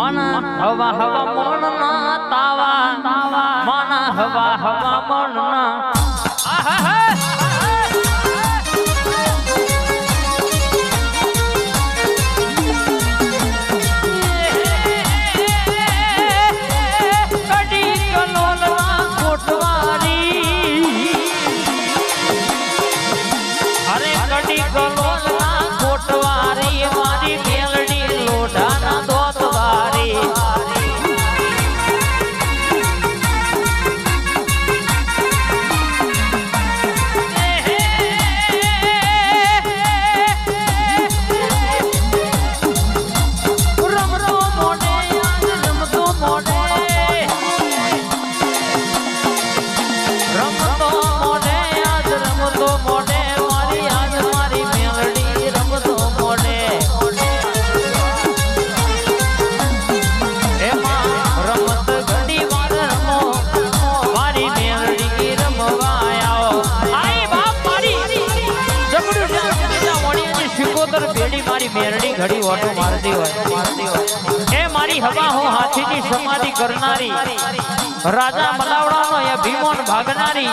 મન હવા હવા મન ના તાવા. મન હવા હવા મન ના. આહાહા. ઘડી ઓટો મારતી હોય. એ મારી હવા હું હાથીની સમાધિ કરનારી. રાજા મલાવડાનો એ ભીમોન ભાગનારી.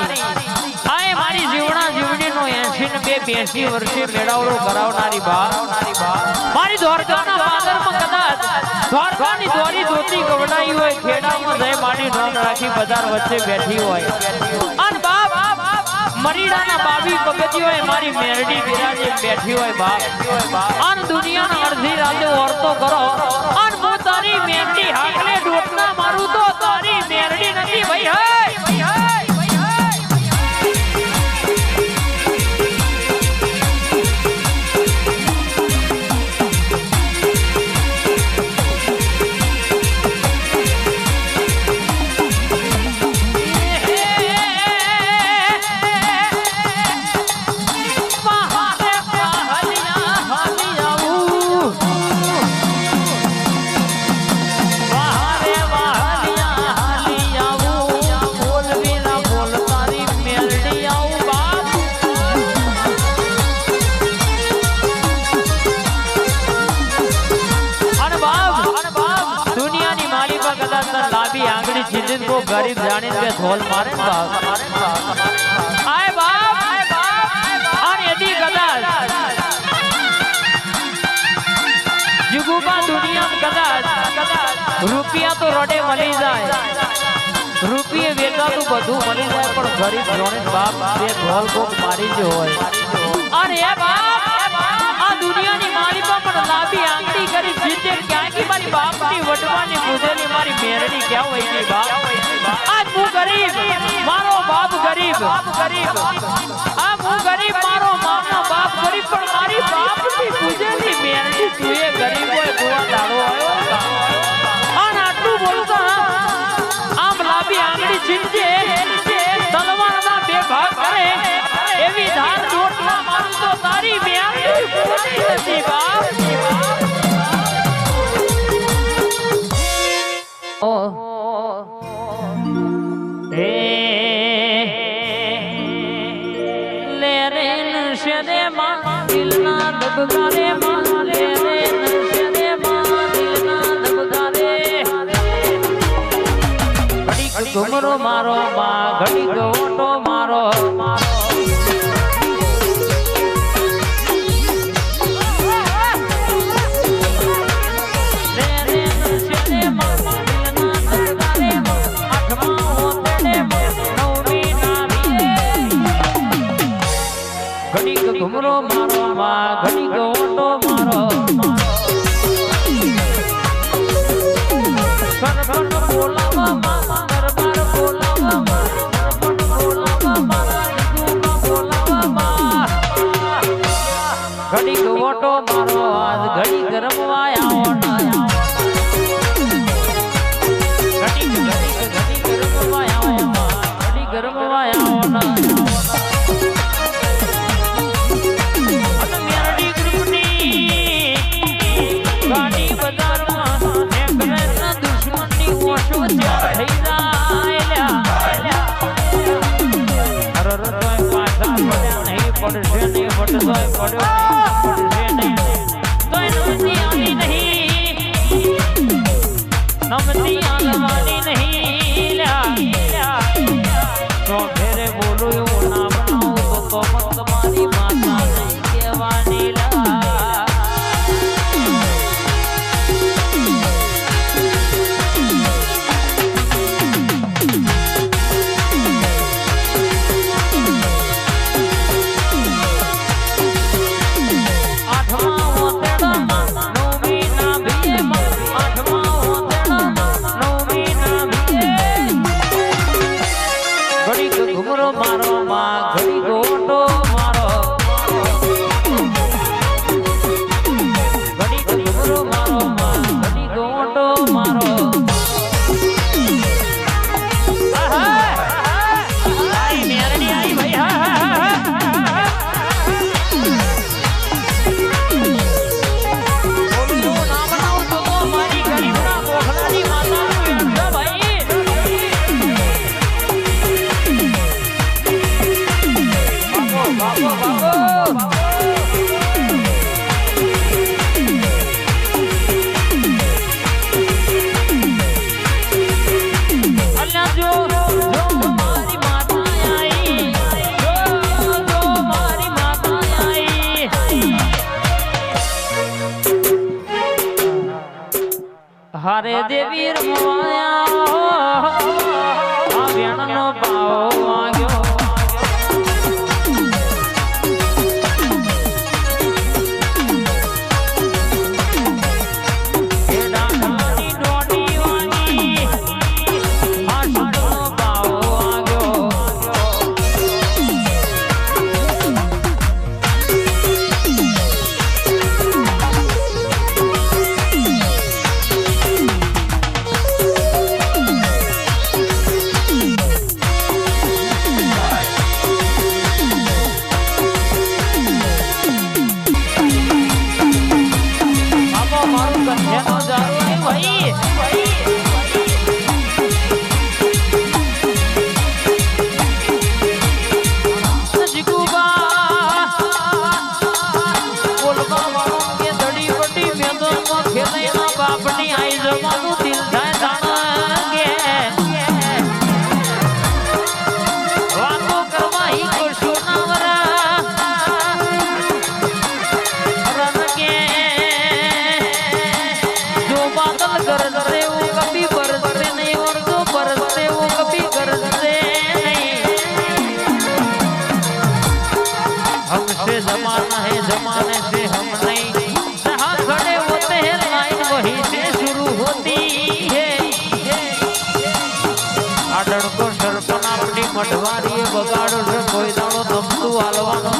આય મારી જીવણા જીવડીનો 80 ને બે 82 વર્ષે મેળાવડો કરાવનારી બા. મારી દ્વારકાના પાદરમાં કદાચ દ્વારકાની દોરી ધોતી ગવડાઈ હોય ખેડામાં જય રાખી બજાર વચ્ચે બેઠી હોય. અન મરીડાના બાવી પગતી હોય મારી મેરડી બિરાજે બેઠી હોય બાપ. અડધી રાતે વર્તો કરો. મારી પર કદાચ તને લાંબી આંગળી છીંદીને કોઈ ગરીબ જાણીને બે ધોલ મારે ને બાપ આય બાપ આય બાપ અને એદી કદાચ જુગુબા દુનિયામાં કદાચ કદાચ રૂપિયા તો રડે મળી જાય રૂપિયે વેચાતું બધું મળી જાય પણ ગરીબ જોણે બાપ બે ધોલ કોક મારી જ હોય બાપ પણ લાંબી કરી જીતે ક્યાંય મારી બાપની વટવાની મુદેલી મારી મેરણી ક્યાં હોય છે બાપ? આજ હું ગરીબ, મારો બાપ ગરીબ. ગરીબ આ હું ગરીબ, મારો માનો બાપ ગરીબ, પણ મારી બાપની પૂજેલી મેરડી તું એ ગરીબ હોય ગોવા દાડો આવ્યો અને આટલું બોલતા આમ લાંબી આંગળી જીતે તલવારના બે ભાગ કરે, એવી ધાર દોટલા મારું તો તારી મેરડી ઘડીક ઘુમરો મારો માં ઘડીક ઓટો મારો રે ઘુમરો મારો માં ઘડીક ઓટો મારો. સરપણ બોલાવા માં દરબાર ઓટો મારો આજ ઘડીક રમવા આવો ના. ઘડીક ઘડીક ઘડીક રમવા આવો નહીં પડશે નહીં પડશોય પડ્યો હારે દેવી રમવાયા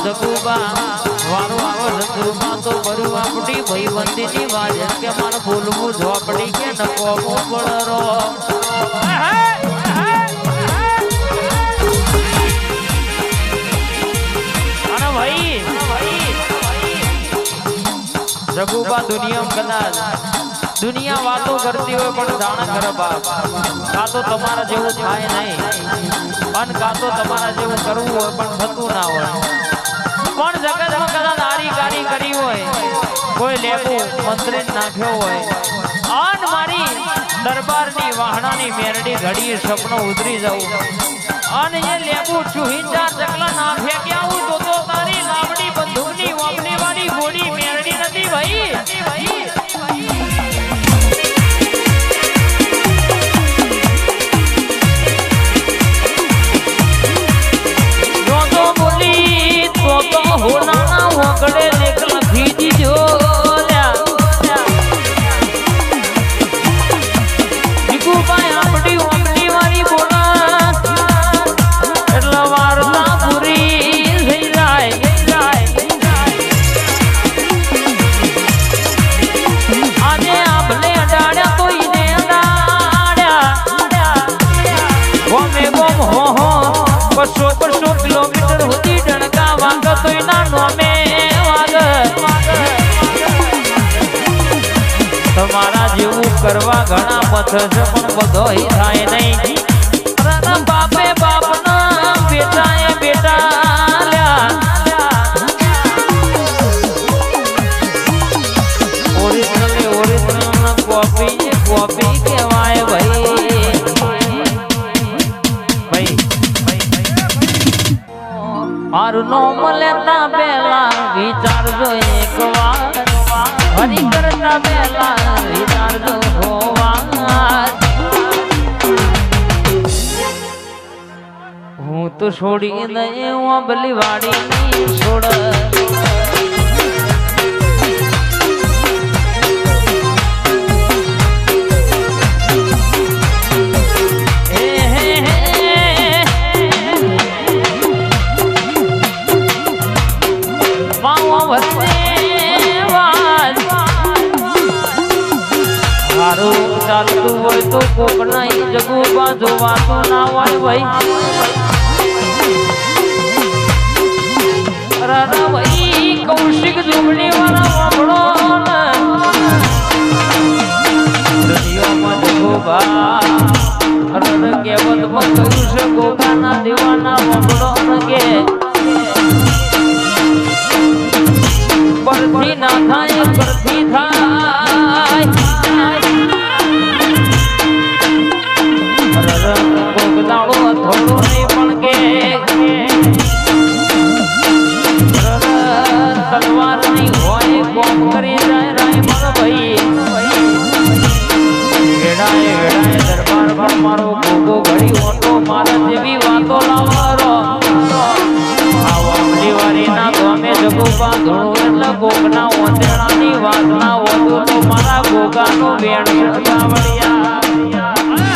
જગુબા વારો આવો જગુબા તો ભર્યું આપણી ભાઈબંધીની વાત. કે મારે બોલવું ઝોપડી કે નકો પડરો ભાઈ જગુબા દુનિયામાં કદાચ દુનિયા વાતો કરતી હોય પણ જાણ કરે બાપ. કાં તો તમારા જેવું થાય નહીં. અને કાં તો તમારા જેવું કરવું હોય પણ થતું ના હોય. પણ જગતમાં કદાચ આરી કારી કરી હોય. કોઈ લેબુ મંત્રી નાખ્યો હોય. અન મારી દરબારની વાહણાની મેરડી ઘડી સપનો ઉતરી જવું. અને એ લેબુ ચૂહી ચાર ચકલા ના ફેંક્યા નોમે તમારા જેવું કરવા ઘણા પથ છે પણ બધો થાય નહીં. મારું નોમ લેતા પેલા વિચારજો એક વાર હરી કરતા પેલા વિચારજો હોવાર હું તો છોડી દઈ હું બલી વાડી હોય તો કોક નહીં. જગુ બાંધો વાતો ના હોય ભાઈ રાધા ભાઈ કૌશિક જુમણી વાળા વાપડો દુનિયામાં જગુ બા રડ કેવલ કહું છે ગોગાના દેવાના વાપડો કે પરથી ના થાય દરબારમાં મારો ગોગો ઘડી ઓટો મારા જેવી વાતો લાવારો વારીના ગમે જગુપા ઘણો એટલે ગોગના ઓતેણાની વાતના વધુ તો મારા ગોગાનો વેણ ગાવડિયા